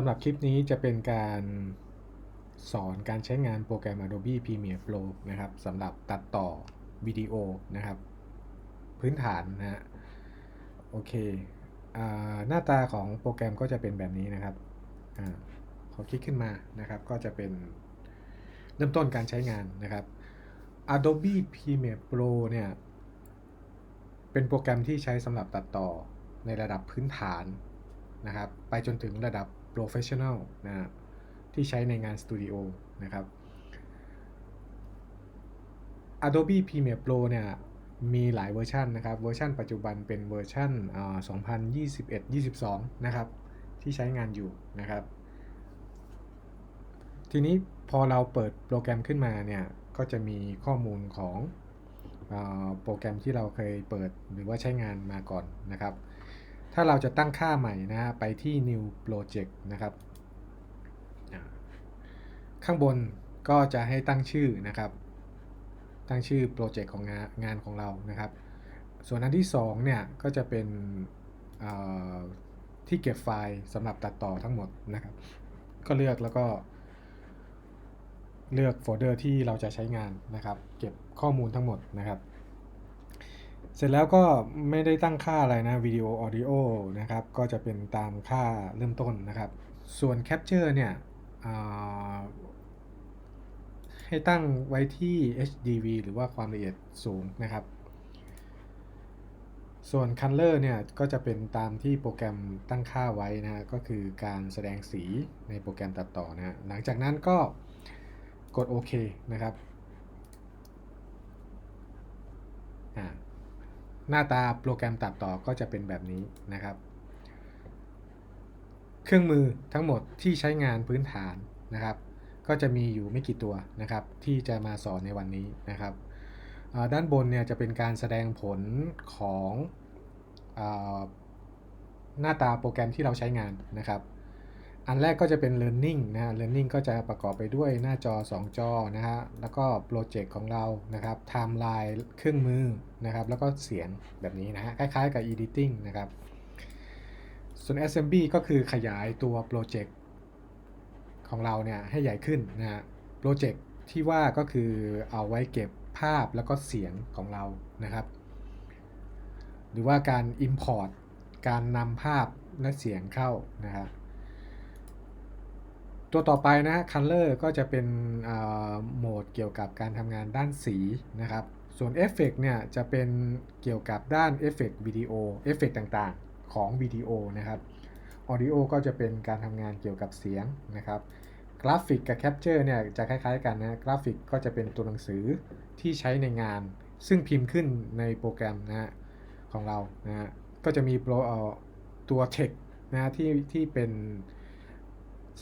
สำหรับคลิปนี้จะเป็นการสอนการใช้งานโปรแกรม Adobe Premiere Pro นะครับสำหรับตัดต่อวิดีโอนะครับ พื้นฐานนะฮะโอเคอหน้าตาของโปรแกรมก็จะเป็นแบบนี้นะครับอขอคลิกขึ้นมานะครับก็จะเป็นเริ่มต้นการใช้งานนะครับ Adobe Premiere Pro เนี่ยเป็นโปรแกรมที่ใช้สำหรับตัดต่อในระดับพื้นฐานนะครับ ไปจนถึงระดับ Professional นะที่ใช้ในงานสตูดิโอนะครับ Adobe Premiere Pro เนี่ยมีหลายเวอร์ชันนะครับ เวอร์ชันปัจจุบันเป็นเวอร์ชันอ่า2021-22 นะครับ ที่ใช้งานอยู่นะครับ ทีนี้พอเราเปิดโปรแกรมขึ้นมาเนี่ย ก็จะมีข้อมูลของอโปรแกรมที่เราเคยเปิดหรือว่าใช้งานมาก่อนนะครับ ถ้าเราจะตั้งค่าใหม่นะฮะไปที่ new project นะครับ ข้างบนก็จะให้ตั้งชื่อนะครับ ตั้งชื่อโปรเจกต์ของงานงานของเรานะครับ ส่วนอันที่2เนี่ยก็จะเป็นที่เก็บไฟล์สำหรับตัดต่อทั้งหมดนะครับ ก็เลือกแล้วก็ เลือกโฟลเดอร์ที่เราจะใช้งานนะครับ เก็บข้อมูลทั้งหมดนะครับ เสร็จแล้วก็ไม่ได้ตั้งค่าอะไรนะวิดีโอออดิโอนะครับ ก็จะเป็นตามค่าเริ่มต้นนะครับ ส่วน Capture เนี่ยให้ตั้งไว้ที่ HDV หรือว่าความละเอียดสูงนะครับ ส่วน Color เนี่ยก็จะเป็นตามที่โปรแกรมตั้งค่าไว้นะฮะก็คือการแสดงสีในโปรแกรมตัดต่อนะฮะหลังจากนั้นก็กดโอเคนะครับ อ่า หน้าตาโปรแกรมตัดต่อก็จะเป็นแบบนี้นะครับ เครื่องมือทั้งหมดที่ใช้งานพื้นฐานนะครับ ก็จะมีอยู่ไม่กี่ตัวนะครับ ที่จะมาสอนในวันนี้นะครับ ด้านบนเนี่ยจะเป็นการแสดงผลของอหน้าตาโปรแกรมที่เราใช้งานนะครับ อันแรกก็จะเป็น learning นะฮะ learning ก็จะประกอบไปด้วยหน้าจอ 2 จอนะฮะ แล้วก็โปรเจกต์ของเรานะครับ timeline เครื่องมือนะครับ แล้วก็เสียงแบบนี้นะฮะ คล้ายๆกับ editing นะครับ ส่วน assembly ก็คือขยายตัวโปรเจกต์ของเราเนี่ยให้ใหญ่ขึ้นนะฮะ โปรเจกต์ที่ว่าก็คือเอาไว้เก็บภาพแล้วก็เสียงของเรานะครับ หรือว่าการ import การนำภาพและเสียงเข้านะครับ ตัวต่อไปนะฮะ Color ก็จะเป็นอ่าโหมดเกี่ยวกับการทำงานด้านสีนะครับ ส่วน Effect เนี่ยจะเป็นเกี่ยวกับด้าน Effect วิดีโอ Effect ต่างๆ ของวิดีโอนะครับ Audio ก็จะเป็นการทำงานเกี่ยวกับเสียงนะครับกราฟิกกับ Capture เนี่ยจะคล้ายๆกันนะกราฟิกก็จะเป็นตัวหนังสือที่ใช้ในงาน ซึ่งพิมพ์ขึ้นในโปรแกรมนะฮะของเรานะฮะก็จะมีโปรเอ่อตัว text นะฮะที่ที่เป็น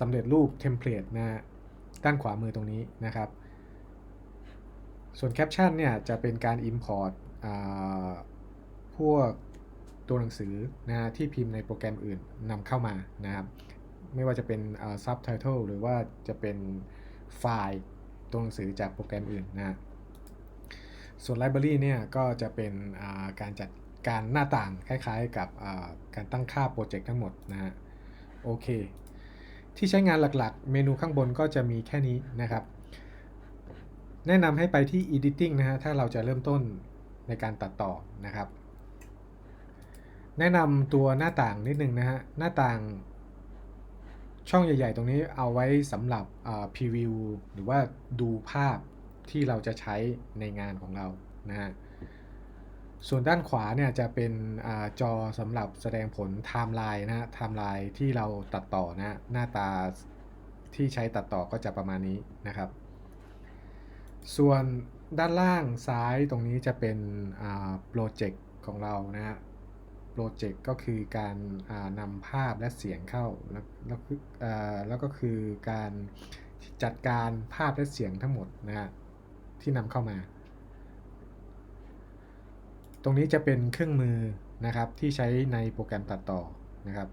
สำเร็จรูปเทมเพลตนะฮะด้านขวามือตรงนี้นะครับ ส่วนแคปชั่นเนี่ยจะเป็นการ Import พวกตัวหนังสือนะฮะที่พิมพ์ในโปรแกรมอื่นนำเข้ามานะครับไม่ว่าจะเป็น Subtitle หรือว่าจะเป็นไฟล์ตัวหนังสือจากโปรแกรมอื่นนะฮะส่วน Library เนี่ยก็จะเป็นการจัดการหน้าต่างคล้ายๆกับการตั้งค่าโปรเจกต์ทั้งหมดนะฮะโอเค ที่ใช้งานหลักๆ เมนูข้างบนก็จะมีแค่นี้นะครับ แนะนำให้ไปที่ editing นะฮะถ้าเราจะเริ่มต้นในการตัดต่อนะครับ แนะนำตัวหน้าต่างนิดนึงนะฮะหน้าต่างช่องใหญ่ ๆ ตรงนี้เอาไว้สำหรับอ่า preview หรือว่าดูภาพที่เราจะใช้ในงานของเรานะฮะ ส่วนด้านขวาเนี่ยจะเป็นอจอสำหรับแสดงผลไทม์ไลน์นะฮะไทม์ไลน์ที่เราตัดต่อนะหน้าตาที่ใช้ตัดต่อก็จะประมาณนี้นะครับ ส่วนด้านล่างซ้ายตรงนี้จะเป็นโปรเจกต์ของเรานะฮะโปรเจกต์ก็คือการนำภาพและเสียงเข้าแล้วแล้วคืออ่าแล้วก็คือการจัดการภาพและเสียงทั้งหมดนะฮะที่นำเข้ามา ตรงนี้จะเป็นเครื่องมือนะครับที่ใช้ในโปรแกรมตัดต่อนะครับ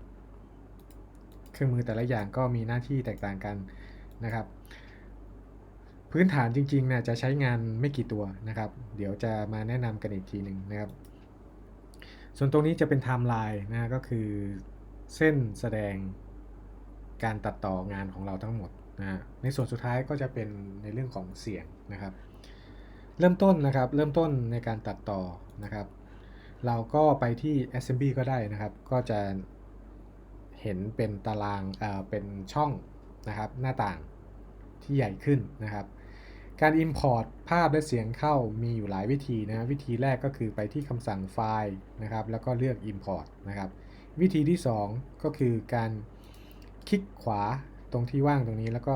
เครื่องมือแต่ละอย่างก็มีหน้าที่แตกต่างกันนะครับ พื้นฐานจริงๆเนี่ยจะใช้งานไม่กี่ตัวนะครับ เดี๋ยวจะมาแนะนำกันอีกทีหนึ่งนะครับ ส่วนตรงนี้จะเป็นไทม์ไลน์นะก็คือเส้นแสดงการตัดต่องานของเราทั้งหมดนะฮะในส่วนสุดท้ายก็จะเป็นในเรื่องของเสียงนะครับ เริ่มต้นนะครับ เริ่มต้นในการตัดต่อนะครับ เราก็ไปที่ Assembly ก็ได้นะครับ ก็จะเห็นเป็นตารางเอ่อเป็นช่องนะครับ หน้าต่างที่ใหญ่ขึ้นนะครับ การ Import ภาพและเสียงเข้ามีอยู่หลายวิธีนะวิธีแรกก็คือไปที่คำสั่งไฟล์นะครับ แล้วก็เลือก Import นะครับ วิธีที่ 2 ก็คือการคลิกขวาตรงที่ว่างตรงนี้แล้วก็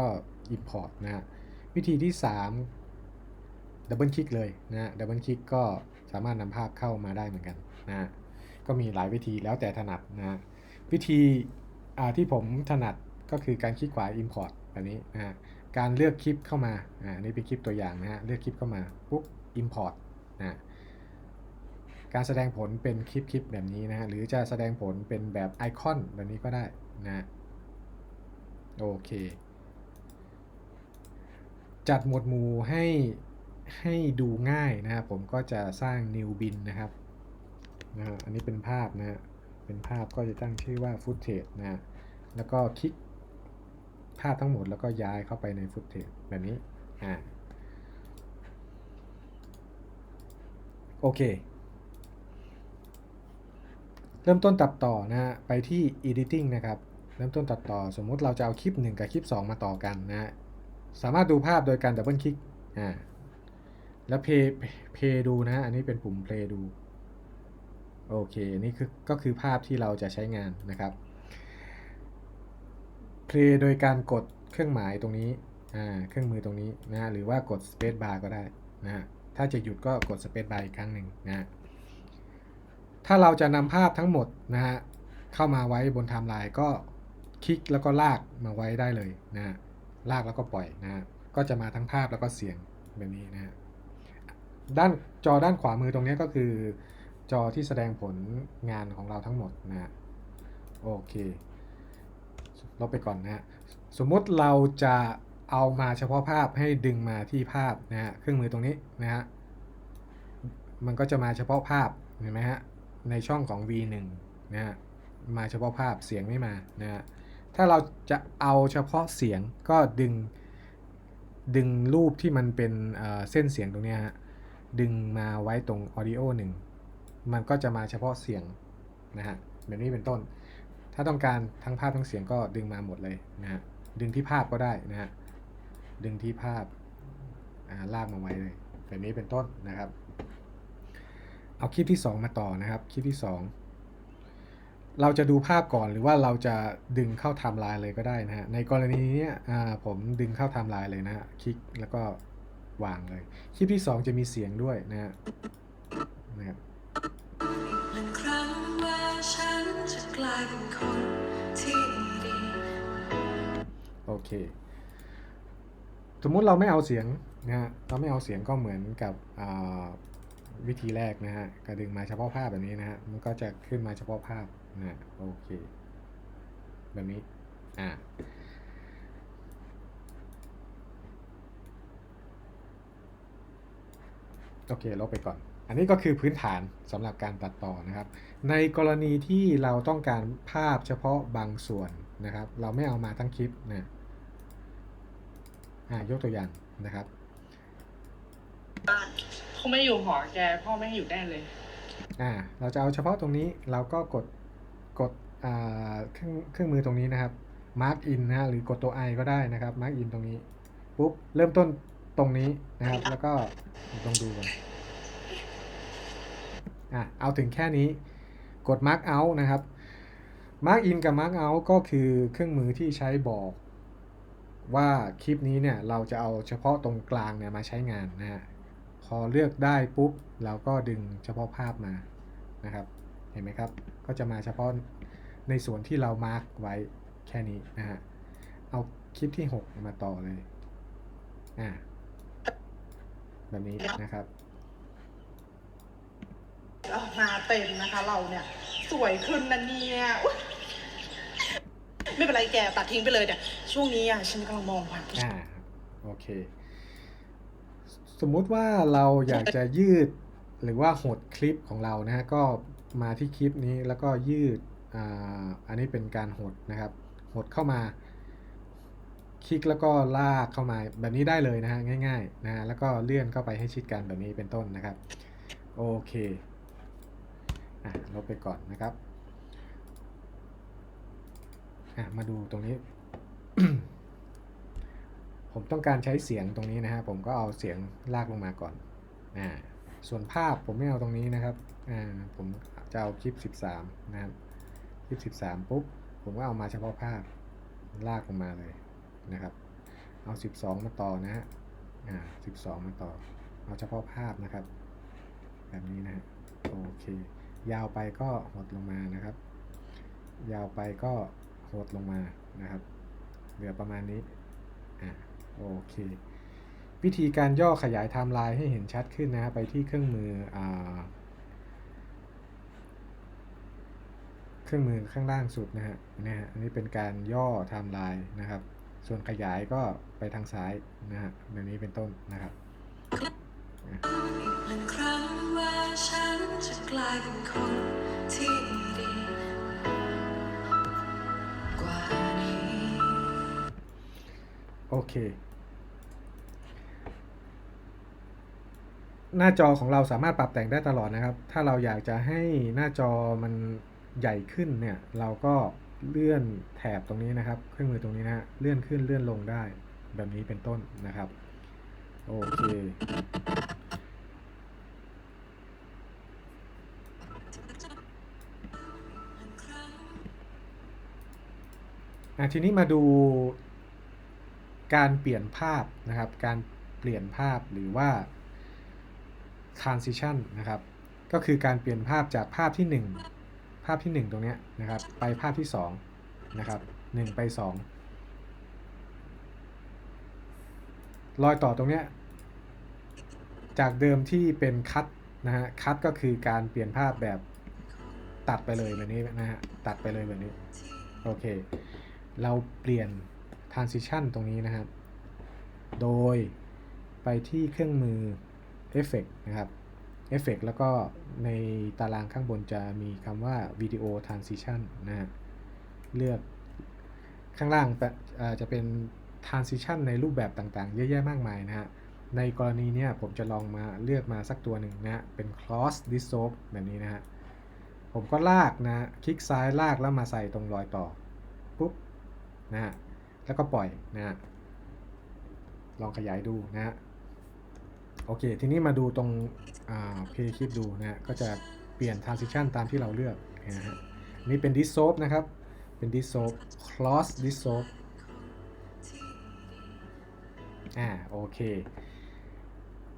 Import นะฮะวิธีที่ 3 ดับเบิลคลิกเลยนะฮะดับเบิลคลิกก็สามารถนำภาพเข้ามาได้เหมือนกันนะฮะก็มีหลายวิธีแล้วแต่ถนัดนะฮะวิธีอ่าที่ผมถนัดก็คือการคลิกขวา Import แบบนี้นะการเลือกคลิปเข้ามาอ่านี่เป็นคลิปตัวอย่างนะฮะเลือกคลิปเข้ามาปุ๊บ Import นะการแสดงผลเป็นคลิปคลิปแบบนี้นะฮะหรือจะแสดงผลเป็นแบบไอคอนแบบนี้ก็ได้นะฮะโอเค จัดหมวดหมู่ให้ ให้ดูง่ายนะครับผมก็จะสร้าง new bin นะครับนะฮะอันนี้เป็นภาพนะฮะเป็นภาพก็จะตั้งชื่อว่า footage นะฮะแล้วก็คลิกภาพทั้งหมดแล้วก็ย้ายเข้าไปใน footage แบบนี้อ่าโอเค เริ่มต้นตัดต่อนะฮะไปที่ editing นะครับเริ่มต้นตัดต่อสมมุติเราจะเอาคลิป 1 กับคลิป 2 มาต่อกันนะฮะสามารถดูภาพโดยการดับเบิลคลิก อ่า แล้วเพย์เพย์ดูนะฮะอันนี้เป็นปุ่มเพย์ดู โอเค นี่คือก็คือภาพที่เราจะใช้งานนะครับเพลย์โดยการกดเครื่องหมายตรงนี้ อ่า เครื่องมือตรงนี้นะฮะหรือว่ากด space bar ก็ได้นะฮะถ้าจะหยุดก็กด space bar อีกครั้งหนึ่งนะฮะถ้าเราจะนำภาพทั้งหมดนะฮะ เข้ามาไว้บนไทม์ไลน์ก็คลิกแล้วก็ลากมาไว้ได้เลยนะฮะลากแล้วก็ปล่อยนะฮะก็จะมาทั้งภาพแล้วก็เสียงแบบนี้นะฮะ ด้านจอด้านขวามือตรงนี้ก็คือ จอที่แสดงผลงานของเราทั้งหมดนะฮะโอเคลบไปก่อนนะฮะสมมุติเราจะเอามาเฉพาะภาพให้ดึงมาที่ภาพนะฮะเครื่องมือตรงนี้นะฮะมันก็จะมาเฉพาะภาพเห็นไหมฮะในช่องของ V1 นะฮะมาเฉพาะภาพเสียงไม่มานะฮะถ้าเราจะเอาเฉพาะเสียงก็ดึง ดึงรูปที่มันเป็นเส้นเสียงตรงนี้ฮะ ดึงมาไว้ตรง Audio 1 มันก็จะมาเฉพาะเสียงนะฮะแบบนี้เป็นต้น ถ้าต้องการทั้งภาพทั้งเสียงก็ดึงมาหมดเลยนะฮะดึงที่ภาพก็ได้นะฮะดึงที่ภาพอ่าลากมาไว้เลยแบบนี้เป็นต้นนะครับ เอาคลิปที่ 2 มาต่อนะครับคลิปที่ 2 เราจะดูภาพก่อนหรือว่าเราจะดึงเข้าไทม์ไลน์เลยก็ได้นะฮะในกรณีนี้อ่าผมดึงเข้าไทม์ไลน์เลยนะฮะคลิกแล้วก็ วางเลย คลิปที่ 2 จะมีเสียงด้วยนะฮะนะครับครั้งว่าฉันจะกลายเป็นคนที่ดีโอเค สมมุติเราไม่เอาเสียงนะฮะเราไม่เอาเสียงก็เหมือนกับวิธีแรกนะฮะก็ดึงมาเฉพาะภาพแบบนี้นะฮะ มันก็จะขึ้นมาเฉพาะภาพนะฮะโอเค แบบนี้ อ่า โอเคลบไปก่อน อันนี้ก็คือพื้นฐานสำหรับการตัดต่อนะครับ ในกรณีที่เราต้องการภาพเฉพาะบางส่วนนะครับ เราไม่เอามาทั้งคลิปนะอ่ายกตัวอย่างนะครับคงไม่อยู่หอแกพ่อไม่ให้อยู่แน่เลยอ่าเราจะเอาเฉพาะตรงนี้เราก็กดกดอ่าเครื่องเครื่องมือตรงนี้นะครับ mark in นะฮะหรือกดตัว i ก็ได้นะครับ mark in ตรงนี้ปุ๊บเริ่มต้นตรงนี้นะครับ แล้วก็ ลองดูกันอะเอาถึงแค่นี้กด mark out นะครับ mark in กับ mark out ก็คือเครื่องมือที่ใช้บอกว่าคลิปนี้เนี่ยเราจะเอาเฉพาะตรงกลางเนี่ยมาใช้งานนะฮะพอเลือกได้ปุ๊บเราก็ดึงเฉพาะภาพมานะครับ เห็นไหมครับ ก็จะมาเฉพาะในส่วนที่เรามาร์กไว้แค่นี้นะฮะ เอาคลิปที่ 6 มาต่อเลย อ่า แบบนี้นะครับ ออกมาเต็มนะคะ เราเนี่ย สวยขึ้นนะเนี่ยอุ๊ยไม่เป็นไรแกตัดทิ้งไปเลยเนี่ย ช่วงนี้อะฉันกำลังมองผ่านผู้ชาอ่ายโอเค สมมุติว่าเราอยากจะยืดหรือว่าหดคลิปของเรานะฮะก็มาที่คลิปนี้แล้วก็ยืดอ่าอันนี้เป็นการหดนะครับ หดเข้ามา คลิกแล้วก็ลากเข้ามาแบบนี้ได้เลยนะฮะง่ายๆนะฮะแล้วก็เลื่อนเข้าไปให้ชิดกันแบบนี้เป็นต้นนะครับโอเคอะลบไปก่อนนะครับอะมาดูตรงนี้ ผมต้องการใช้เสียงตรงนี้นะฮะผมก็เอาเสียงลากลงมาก่อนอ่าส่วนภาพผมไม่เอาตรงนี้นะครับอ่าผมจะเอาคลิป 13 นะครับคลิป 13 ปุ๊บผมก็เอามาเฉพาะภาพลากลงมาเลย นะครับ เอา 12 มาต่อนะฮะอ่า12 มาต่อ เอาเฉพาะภาพนะครับ แบบนี้นะฮะโอเค ยาวไปก็หดลงมานะครับ ยาวไปก็หดลงมานะครับ เหลือประมาณนี้อ่าโอเค วิธีการย่อขยายไทม์ไลน์ให้เห็นชัดขึ้นนะฮะไปที่เครื่องมืออ่าเครื่องมือข้างล่างสุดนะฮะนะฮะอันนี้เป็นการย่อไทม์ไลน์นะครับ ส่วนขยายก็ไปทางซ้ายนะฮะแบบนี้เป็นต้นนะครับครั้งว่าฉันจะกลายเป็นคนที่ดีกว่านี้โอเค หน้าจอของเราสามารถปรับแต่งได้ตลอดนะครับ ถ้าเราอยากจะให้หน้าจอมันใหญ่ขึ้นเนี่ย เราก็ เลื่อนแถบตรงนี้นะครับ เครื่องมือตรงนี้นะฮะเลื่อนขึ้นเลื่อนลงได้แบบนี้เป็นต้นนะครับโอเคอะทีนี้มาดูการเปลี่ยนภาพนะครับ การเปลี่ยนภาพหรือว่า transition นะครับ ก็คือการเปลี่ยนภาพจากภาพที่ 1 ภาพที่ 1 ตรงนี้นะครับ ไปภาพที่ 2 นะครับ 1 ไป 2 รอยต่อตรงนี้ จากเดิมที่เป็นคัตนะฮะคัตก็คือการเปลี่ยนภาพแบบตัดไปเลยแบบนี้นะฮะตัดไปเลยแบบนี้ โอเค เราเปลี่ยน transition ตรงนี้นะครับ โดยไปที่เครื่องมือ Effect นะครับ Effect แล้วก็ในตารางข้างบนจะมีคำว่า Video Transition นะฮะเลือกข้างล่างแต่จะเป็น transition ในรูปแบบต่างๆ เยอะแยะมากมายนะฮะ ในกรณีเนี้ยผมจะลองมาเลือกมาสักตัวหนึ่งนะฮะ เป็น cross dissolve แบบนี้นะฮะ ผมก็ลากนะคลิกซ้ายลากแล้วมาใส่ตรงรอยต่อ ปุ๊บนะฮะ แล้วก็ปล่อยนะฮะ ลองขยายดูนะฮะ โอเค ทีนี้มาดูตรงเพย์คลิปดูนะฮะก็จะเปลี่ยน transition ตามที่เราเลือกนะฮะนี่เป็น dissolve นะครับ เป็น dissolve cross dissolve อ่าโอเค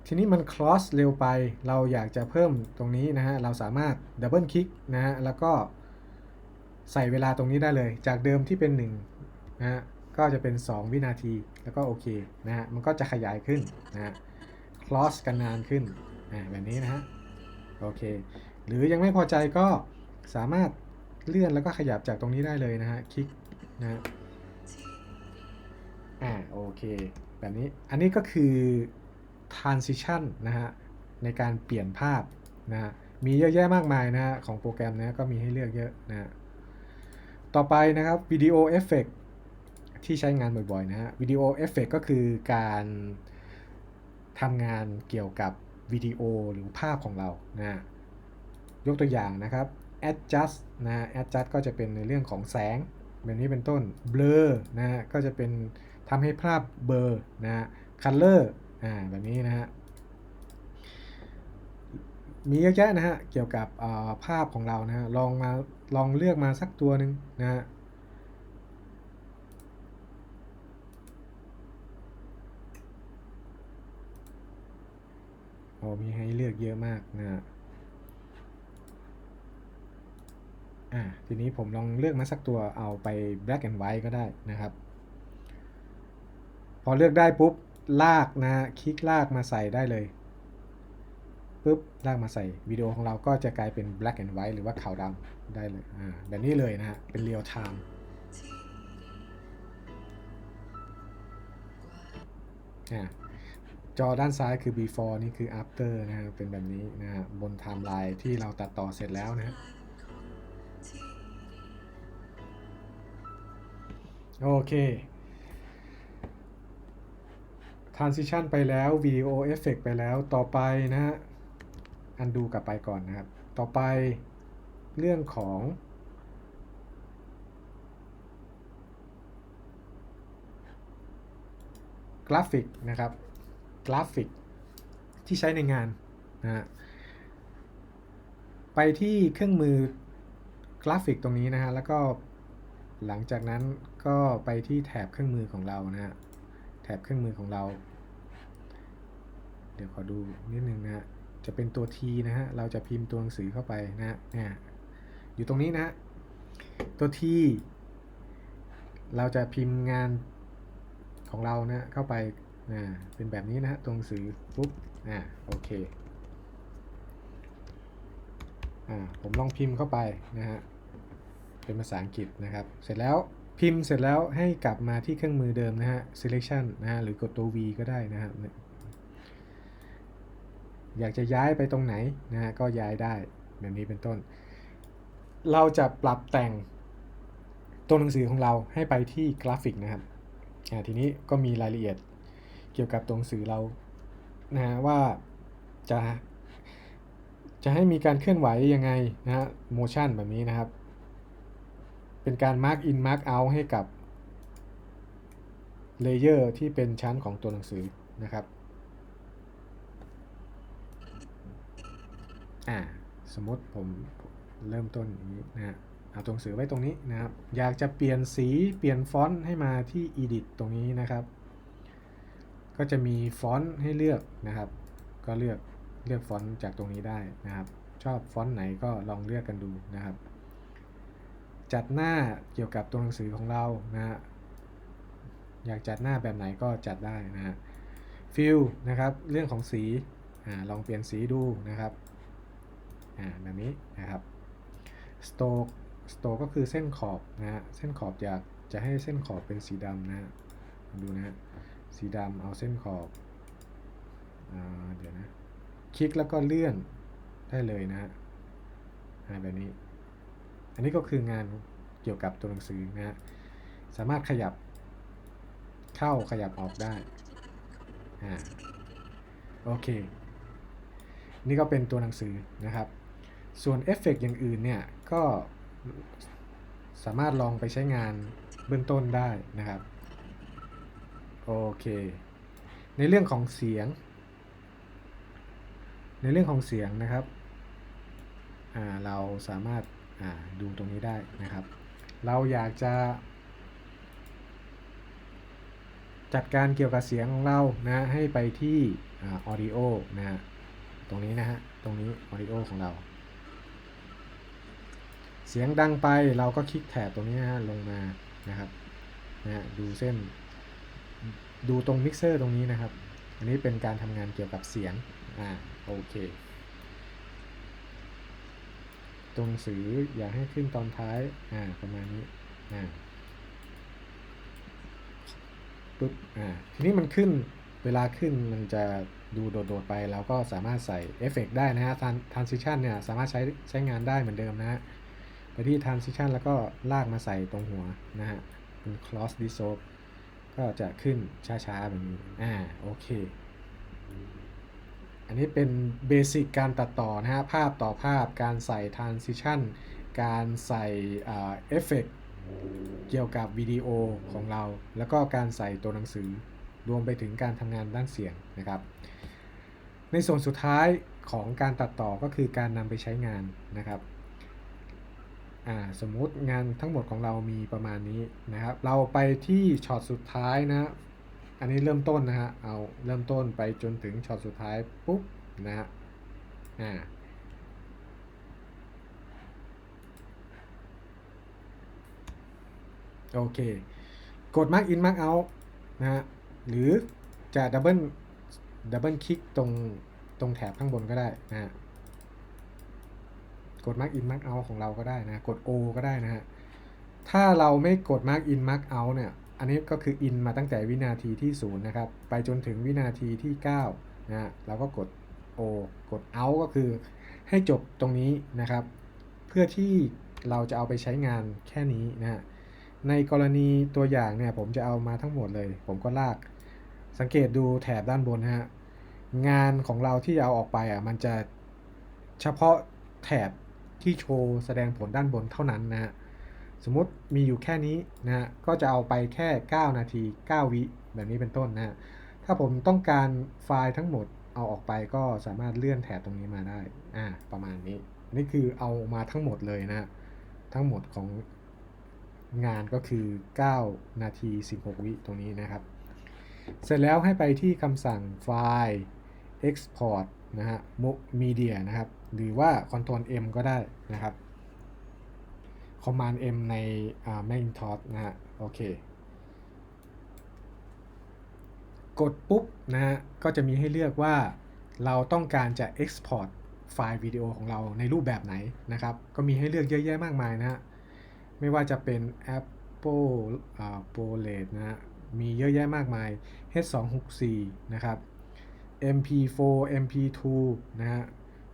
ทีนี้มัน cross เร็วไป เราอยากจะเพิ่มตรงนี้นะฮะ เราสามารถดับเบิลคลิกนะฮะ แล้วก็ใส่เวลาตรงนี้ได้เลย จากเดิมที่เป็น1นะฮะ ก็จะเป็น 2 วินาที แล้วก็โอเคนะฮะ มันก็จะขยายขึ้นนะฮะ cross กันนานขึ้นอ่าแบบนี้นะฮะโอเค หรือยังไม่พอใจก็สามารถเลื่อนแล้วก็ขยับจากตรงนี้ได้เลยนะฮะคลิกนะฮะอ่าโอเค แบบนี้อันนี้ก็คือ transition นะฮะในการเปลี่ยนภาพนะฮะมีเยอะแยะมากมายนะฮะของโปรแกรมนะก็มีให้เลือกเยอะนะฮะต่อไปนะครับวิดีโอเอฟเฟกที่ใช้งานบ่อยๆนะฮะวิดีโอเอฟเฟกก็คือการ ทำงานเกี่ยวกับวิดีโอหรือภาพของเรานะฮะยกตัวอย่างนะครับ adjust นะ adjust ก็จะเป็นในเรื่องของแสงแบบนี้เป็นต้น blur นะฮะก็จะเป็นทำให้ภาพเบลอนะฮะ color อ่าแบบนี้นะฮะมีเยอะแยะนะฮะเกี่ยวกับภาพของเรานะฮะลองมาลองเลือกมาสักตัวหนึ่งนะฮะ โอ้มีให้เลือกเยอะมากนะฮะอ่าทีนี้ผมลองเลือกมาสักตัวเอาไป black and white ก็ได้นะครับ พอเลือกได้ปุ๊บลากนะฮะคลิกลากมาใส่ได้เลยปุ๊บลากมาใส่วิดีโอของเราก็จะกลายเป็น black and white หรือว่าขาวดำได้เลยอ่าแบบนี้เลยนะฮะเป็น real time อ่า จอด้านซ้ายคือ before นี่คือ after นะฮะเป็นแบบนี้นะฮะบนไทม์ไลน์ที่เราตัดต่อเสร็จแล้วนะฮะโอเค transition ไปแล้ววิดีโอเอฟเฟกไปแล้วต่อไปนะฮะอันดูกลับไปก่อนนะครับ ต่อไปเรื่องของ กราฟิกนะครับ กราฟิกที่ใช้ในงานนะฮะไปที่เครื่องมือกราฟิกตรงนี้นะฮะแล้วก็หลังจากนั้นก็ไปที่แถบเครื่องมือของเรานะฮะแถบเครื่องมือของเรา เดี๋ยวขอดูนิดนึงนะฮะจะเป็นตัว T นะฮะเราจะพิมพ์ตัวหนังสือเข้าไปนะฮะเนี่ยอยู่ตรงนี้นะฮะตัว T เราจะพิมพ์งานของเรานะเข้าไป นะเป็นแบบนี้นะฮะตัวหนังสือปุ๊บอ่าโอเคอ่าผมลองพิมพ์เข้าไปนะฮะเป็นภาษาอังกฤษนะครับ เสร็จแล้วพิมพ์เสร็จแล้วให้กลับมาที่เครื่องมือเดิมนะฮะ selection นะฮะหรือกดตัว V ก็ได้นะครับอยากจะย้ายไปตรงไหนนะฮะก็ย้ายได้แบบนี้เป็นต้น เราจะปรับแต่งตัวหนังสือของเราให้ไปที่กราฟิกนะครับอ่าทีนี้ก็มีรายละเอียด เกี่ยวกับตัวหนังสือเรานะฮะว่าจะ จะให้มีการเคลื่อนไหวยังไงนะฮะ motion แบบนี้นะครับ เป็นการ mark in mark out ให้กับเลเยอร์ที่เป็นชั้นของตัวหนังสือนะครับ อ่า สมมติผมเริ่มต้นอย่างนี้นะฮะ เอาตัวหนังสือไว้ตรงนี้นะครับ อยากจะเปลี่ยนสี เปลี่ยนฟอนต์ให้มาที่ edit ตรงนี้นะครับ ก็จะมีฟอนต์ให้เลือกนะครับ ก็เลือกเลือกฟอนต์จากตรงนี้ได้นะครับ ชอบฟอนต์ไหนก็ลองเลือกกันดูนะครับ จัดหน้าเกี่ยวกับตัวหนังสือของเรานะฮะอยากจัดหน้าแบบไหนก็จัดได้นะฮะฟิลนะครับเรื่องของสีอ่าลองเปลี่ยนสีดูนะครับอ่าแบบนี้นะครับสโตกสโตกก็คือเส้นขอบนะฮะเส้นขอบอยากจะให้เส้นขอบเป็นสีดำนะฮะดูนะฮะ สีดำเอาเส้นขอบอเดี๋ยวนะ คลิกแล้วก็เลื่อนได้เลยนะฮะแบบนี้ อันนี้ก็คืองานเกี่ยวกับตัวหนังสือนะฮะ สามารถขยับเข้าขยับออกได้ อ่า โอเค นี่ก็เป็นตัวหนังสือนะครับ ส่วนเอฟเฟกต์อย่างอื่นเนี่ย ก็สามารถลองไปใช้งานเบื้องต้นได้นะครับ โอเค ในเรื่องของเสียง ในเรื่องของเสียงนะครับ เราสามารถดูตรงนี้ได้นะครับ เราอยากจะ จัดการเกี่ยวกับเสียงของเรานะให้ไปที่ออดิโอนะฮะตรงนี้นะฮะ ตรงนี้ออดิโอของเรา เสียงดังไปเราก็คลิกแถบตรงนี้นะฮะลงมานะครับนะฮะดูเส้น ดูตรงมิกเซอร์ตรงนี้นะครับ อันนี้เป็นการทำงานเกี่ยวกับเสียง อ่า โอเค ตรงสืออยากให้ขึ้นตอนท้าย อ่า ประมาณนี้ อ่า ปุ๊บ อ่า ทีนี้มันขึ้น เวลาขึ้นมันจะดูโดดๆไปเราก็สามารถใส่เอฟเฟกได้นะฮะ transition เนี่ยสามารถใช้ใช้งานได้เหมือนเดิมนะฮะ ไปที่ transition แล้วก็ลากมาใส่ตรงหัวนะฮะ เป็น cross dissolve ก็จะขึ้นช้าๆแบบนี้ อ่า โอเค อันนี้เป็นเบสิกการตัดต่อนะฮะ ภาพต่อภาพ การใส่ transition การใส่เอฟเฟกเกี่ยวกับวิดีโอของเรา แล้วก็การใส่ตัวหนังสือ รวมไปถึงการทำงานด้านเสียงนะครับ ในส่วนสุดท้ายของการตัดต่อก็คือการนำไปใช้งานนะครับ สมมุติงานทั้งหมดของเรามีประมาณนี้นะครับ เราไปที่ช็อตสุดท้ายนะ อันนี้เริ่มต้นนะฮะ เอาเริ่มต้นไปจนถึงช็อตสุดท้ายปุ๊บนะฮะ อ่าโอเค กด Mark in Mark out นะฮะ หรือจะดับเบิลดับเบิลคลิกตรงตรงแถบข้างบนก็ได้นะฮะ กด Mark in Mark out ของเราก็ได้นะ กด O ก็ได้นะฮะ ถ้าเราไม่กด Mark in Mark out เนี่ย อันนี้ก็คือ in มาตั้งแต่วินาทีที่0นะครับ ไปจนถึงวินาทีที่9นะฮะเราก็กด O กด out ก็คือให้จบตรงนี้นะครับ เพื่อที่เราจะเอาไปใช้งานแค่นี้นะฮะ ในกรณีตัวอย่างเนี่ยผมจะเอามาทั้งหมดเลย ผมก็ลาก สังเกตดูแถบด้านบนนะฮะ งานของเราที่เอาออกไปอะมันจะเฉพาะแถบ ที่โชว์แสดงผลด้านบนเท่านั้นนะฮะสมมติมีอยู่แค่นี้นะฮะก็จะเอาไปแค่ 9 นาที 9 วิแบบนี้เป็นต้นนะฮะถ้าผมต้องการไฟล์ทั้งหมดเอาออกไปก็สามารถเลื่อนแถบตรงนี้มาได้อ่าประมาณนี้นี่คือเอามาทั้งหมดเลยนะฮะทั้งหมดของงานก็คือ 9 นาที 16 วิตรงนี้นะครับ เสร็จแล้วให้ไปที่คำสั่งไฟล์ export นะฮะ media นะครับ หรือว่า Ctrl M ก็ได้นะครับ Command M ใน Macintosh นะฮะโอเค กดปุ๊บนะฮะก็จะมีให้เลือกว่าเราต้องการจะ export ไฟล์วิดีโอของเราในรูปแบบไหนนะครับ ก็มีให้เลือกเยอะแยะมากมายนะฮะไม่ว่าจะเป็น Apple ProRes นะฮะมีเยอะแยะมากมาย H264 นะครับ MP4 MP2 นะฮะ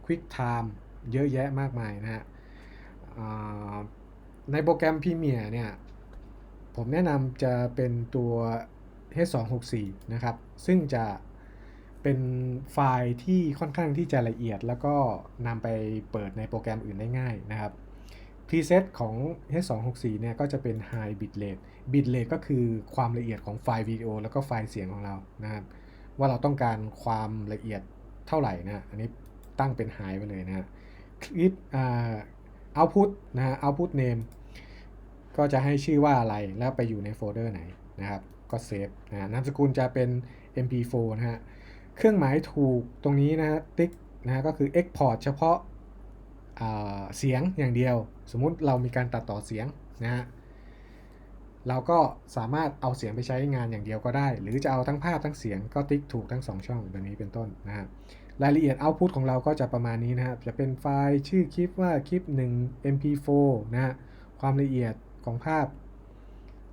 QuickTime เยอะแยะมากมายนะฮะในโปรแกรม Premiere เนี่ย ผมแนะนำจะเป็นตัว H264 นะครับ ซึ่งจะเป็นไฟล์ที่ค่อนข้างที่จะละเอียด แล้วก็นำไปเปิดในโปรแกรมอื่นได้ง่ายนะครับ preset ของ H264 เนี่ยก็จะเป็น high bitrate bitrate ก็คือความละเอียดของไฟล์วิดีโอแล้วก็ไฟล์เสียงของเรานะครับ ว่าเราต้องการความละเอียดเท่าไหร่นะ อันนี้ ตั้งเป็น high ไปเลยนะฮะคลิปอ่า output นะฮะ output name ก็จะให้ชื่อว่าอะไรแล้วไปอยู่ในโฟลเดอร์ไหนนะครับ ก็เซฟนะนามสกุลจะเป็น mp4 นะฮะเครื่องหมายถูกตรงนี้นะฮะติ๊กนะฮะก็คือ export เฉพาะอ่าเสียงอย่างเดียว สมมุติเรามีการตัดต่อเสียงนะฮะเราก็สามารถเอาเสียงไปใช้งานอย่างเดียวก็ได้ หรือจะเอาทั้งภาพทั้งเสียงก็ติ๊กถูกทั้ง 2 ช่องแบบนี้เป็นต้นนะฮะ รายละเอียด output ของเราก็จะประมาณนี้นะครับ จะเป็นไฟล์ชื่อคลิปว่าคลิป 1 mp4 นะฮะ ความละเอียดของภาพ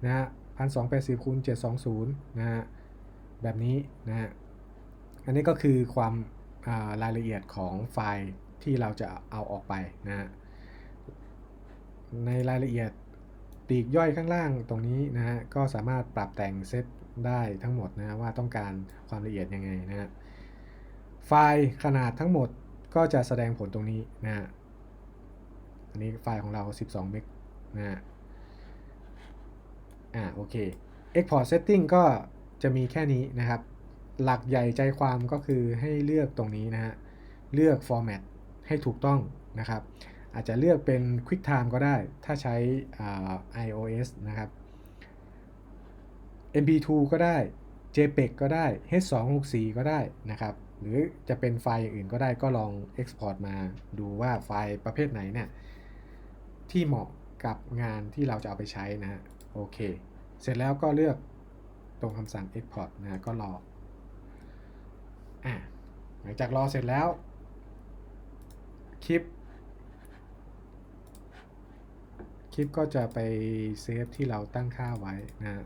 นะฮะ1280คูณ720นะฮะ แบบนี้นะฮะ อันนี้ก็คือความารายละเอียดของไฟล์ที่เราจะเอาออกไปนะฮะ ในรายละเอียดปีกย่อยข้างล่างตรงนี้นะฮะ ก็สามารถปรับแต่งเซตได้ทั้งหมดนะฮะว่าต้องการความละเอียดยังไงนะฮะ ไฟล์ขนาดทั้งหมดก็จะแสดงผลตรงนี้นะฮะอันนี้ไฟล์ของเรา 12เมกนะฮะอ่าโอเค Export Setting ก็จะมีแค่นี้นะครับ หลักใหญ่ใจความก็คือให้เลือกตรงนี้นะฮะ เลือก Format ให้ถูกต้องนะครับ อาจจะเลือกเป็น QuickTime ก็ได้ ถ้าใช้ iOS นะครับ MP2 ก็ได้ JPEG ก็ได้ H264 ก็ได้นะครับ หรือจะเป็นไฟล์อย่างอื่นก็ได้ก็ลอง Export มาดูว่าไฟล์ประเภทไหนเนี่ยที่เหมาะกับงานที่เราจะเอาไปใช้นะฮะโอเค เสร็จแล้วก็เลือกตรงคำสั่ง Export นะฮะก็รออะหลังจากรอเสร็จแล้ว คลิป คลิปก็จะไปเซฟที่เราตั้งค่าไว้นะฮะ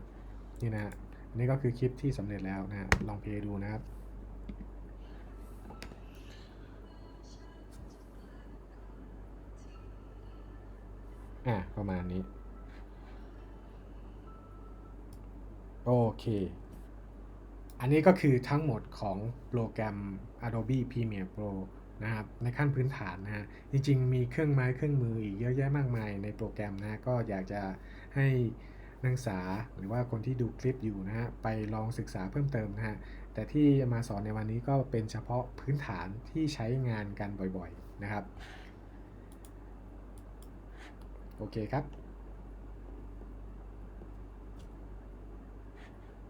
นี่นะนี่ก็คือคลิปที่สำเร็จแล้วนะฮะลองเพลย์ดูนะครับ อะประมาณนี้ โอเค อันนี้ก็คือทั้งหมดของโปรแกรม Adobe Premiere Pro นะครับในขั้นพื้นฐานนะฮะจริง ๆ มีเครื่องไม้เครื่องมืออีกเยอะแยะมากมายในโปรแกรมนะก็อยากจะให้นักศึกษาหรือว่าคนที่ดูคลิปอยู่นะฮะไปลองศึกษาเพิ่มเติมนะฮะแต่ที่มาสอนในวันนี้ก็เป็นเฉพาะพื้นฐานที่ใช้งานกันบ่อยๆนะครับ โอเคครับ